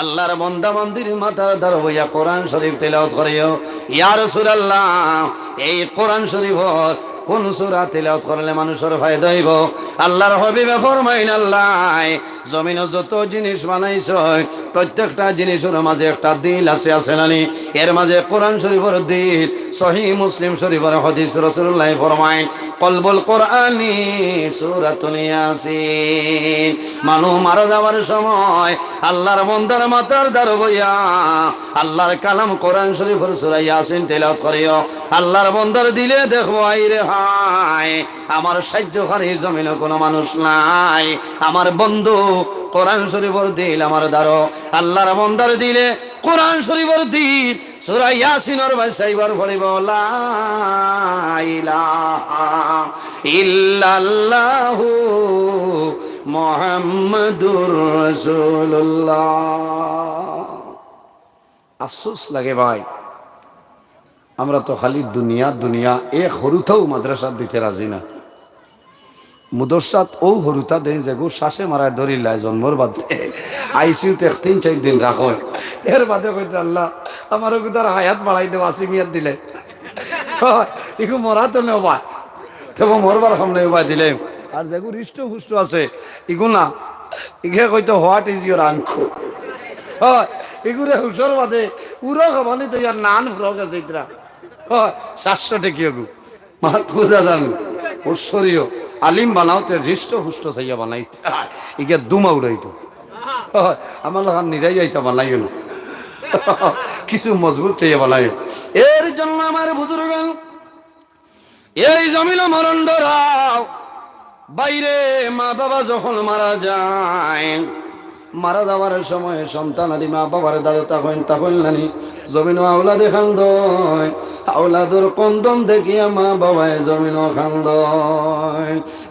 আল্লাহর বন্দা মন্দির মাথা দার হইয়া কোরআন শরীফ তেলাওয়াত করিও। ইয়া আল্লাহ এই কোরআন শরীফ কোন সূরা তেলাওয়াত করলে মানুষের ফায়দা হইব? আল্লাহর হাবিবে ফরমাইন আল্লাহ, জমিন যত জিনিস বানাইছ, প্রত্যেকটা জিনিসের মাঝে একটা দিল আছে আছে নানি এর মাঝে কোরআন শরীফের দিল, সহি মুসলিম শরীফের হাদিস রাসূলুল্লাহ ফরমাইন কলবুল কোরআনি, সূরাতুল মানু মারা যাওয়ার সময় আল্লাহর মন্দার মাতার দ্বার বইয়া আল্লাহর কালাম কোরআন শরীফের সূরা ইয়াসিন তেলাওয়াত করিও। আল্লাহর বন্দার দিলে দেখব আই রে হাই, আমার সাহায্যকারী জমিনে কোনো মানুষ নাই। আমার বন্ধু কোরআন শরীফের দিল আমার দ্বারো আল্লাহর বন্দার দিলে কোরআন শরীফের দিল সূরা ইয়াসিনের ভাষাইবার পড়িব লা ইলাহা ইল্লাল্লাহু মুহাম্মাদুর রাসূলুল্লাহ। আফসোস লাগে ভাই। আমরা তো খালি দুনিয়া দুনিয়া, এ হরুতাও মাদ্রাসা দিতে রাজি না। মুদরসাত ও হরুতা দেন যে গো শ্বাসে মারায় ধরিল্লায় জন্মর বাদে। আইসিউতে তিন চার দিন রাখো। এর বাদে কইতে আল্লাহ আমার তার হায়াত বাড়াই দেব আসি মিয়াত দিলে। ইকু মরা তো নেও বা তবে মরবার সামনে উপায় দিলে। আর যেগু হৃষ্ট পুষ্ট আছে ইগু না, ইঘে কইতো, হোয়াট ইজ ইউর আঙ্কু হয় এগুলো হুসর বাদে উড়ো খাবানি তো ইয়ার নান ফ্রক আছে ইতরা। হয় সাতশো টেকিও গু। মাত খুঁজা আলিম বানাওতে হৃষ্ট হুষ্ট চাইয়া বানাই ইকে দুমা উড়াইতো। আমার লোক নিজাই যাইতা বানাইও না। কিছু মজবুত চাইয়া বানাই এর জন্য আমার বুজুর্গ, এই জমিল মরণ ধরাও। বাইরে মা বাবা যখন মারা যায় মারা যাওয়ার সময় সন্তান আদি মা বাবার দাদা তখন তখন নানি। জমিন আওলাদে খান্দ আওলাদুর কন্দম দেখিয়া মা বাবায় জমিন খান্দ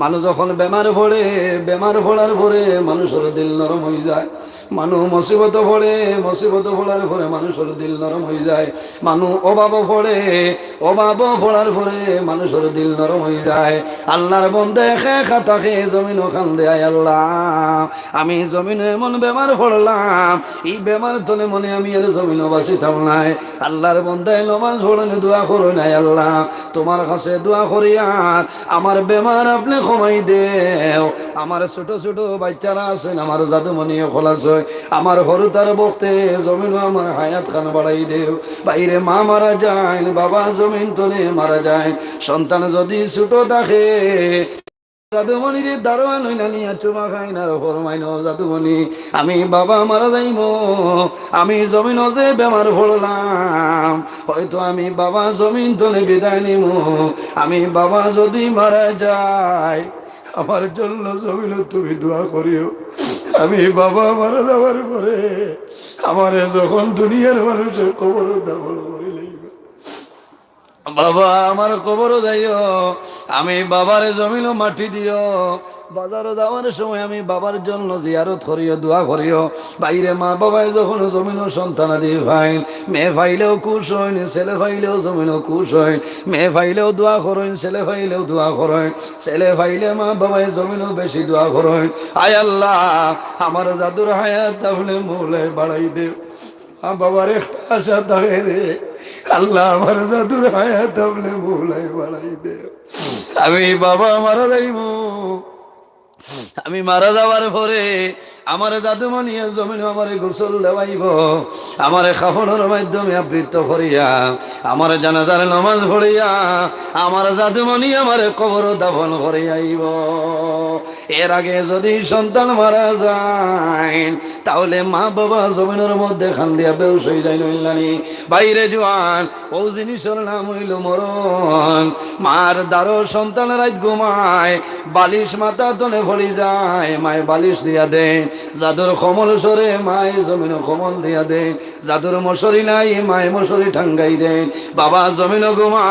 মানুষ যখন বেমার ভরে বেমার ভরার ভরে মানুষের দিল নরম হয়ে যায়। মানুষ মুসিবত পড়ে, মুসিবত পড়ার পরে মানুষের দিল নরম হয়ে যায়। মানুষ অভাব পড়ে, অভাব পড়ার পরে মানুষের দিল নরম হয়ে যায়। আল্লাহর বন্ধে খে খাতা খে জমিন ওখান দেয় আল্লাহ। আমি জমিন এমন বেমার পড়লাম, এই বেমার তলে মনে আমি আর জমিন বাঁচিতাম নাই। আল্লাহর বন্ধে নমাজ পড়েন দোয়া করো নাই আল্লাহ। তোমার কাছে দোয়া করিয়ার আমার বেমার আপনি কমাই দেও। আমার ছোট ছোট বাচ্চারা আছেন, আমার জাদুমণি খোলাছে আমার হরু তার বক্তে জমিন আমার হায়াত খান বাড়াই দেও। বাইরে মা মারা যায়, বাবা জমিন তলে মারা যায়। সন্তান যদি ছোট থাকে জাদুমণি রে দারোয়ান হইনা নিয়া চুমা খাই না ফরমাইন জাদুমণি। আমি বাবা মারা যাইব আমি জমিন যে বেমার পড়লাম, হয়তো আমি বাবা জমিন তলে বিদায় নিব আমি বাবা যদি মারা যায় আমার জন্য জমিল তুমি দোয়া করিও। আমি বাবা মারা যাওয়ার পরে আমারে যখন দুনিয়ার মানুষের কবর দাবল করে বাবা, আমার কবরও যাইও আমি বাবার জমিন মাটি দিও। বাজারে যাওয়ার সময় আমি বাবার জন্য জিয়ারত করিও, দোয়া করিও। বাইরে মা বাবায় যখন জমিন সন্তান আদি ফাইন মেয়ে ফাইলেও খুশ হইন, ছেলে ফাইলেও জমিন খুশ হইন। মেয়ে ফাইলেও দোয়া করইন ছেলে ফাইলেও দোয়া করইন ছেলে ফাইলে মা বাবায় জমিন বেশি দোয়া করইন আয় আল্লাহ, আমার জাদুর হায়াত তাহলে মৌলে বাড়াই দে। বাবার একটা আশা থাকে রে। আল্লাহ আমার জাদুর হায়াত আপনি ভুলাই বাড়াই দে আমি বাবা মারা যাইব। আমি মারা যাওয়ার পরে আমার জাদুমণিয়া জমিন আমার গোসল দেওয়াইব, আমার কাপড়ের মাধ্যমে আবৃত্ত করিয়া, আমার জানাজার নমাজ পড়িয়া, আমার জাদুমণি আমার কবর দাফন করে আইব এর আগে যদি সন্তান মারা যায়, তাহলে মা বাবা জমিনের মধ্যে খান দিয়া হয়ে যায় নইলানি বাইরে জোয়ান, ও জিনিসের নাম হইল মরণ। মার দ্বারো সন্তান রাত ঘুমায়, বালিশ মাথা তলে ভরি যায়, মায় বালিশ দিয়া দেন যাদুর কমল সরে মায় জমিন কমল দিয়া দেয় যাদুর মশরি নাই, মায় মশরি ঠাঙ্গাই দেয় বাবা জমিন ঘুমা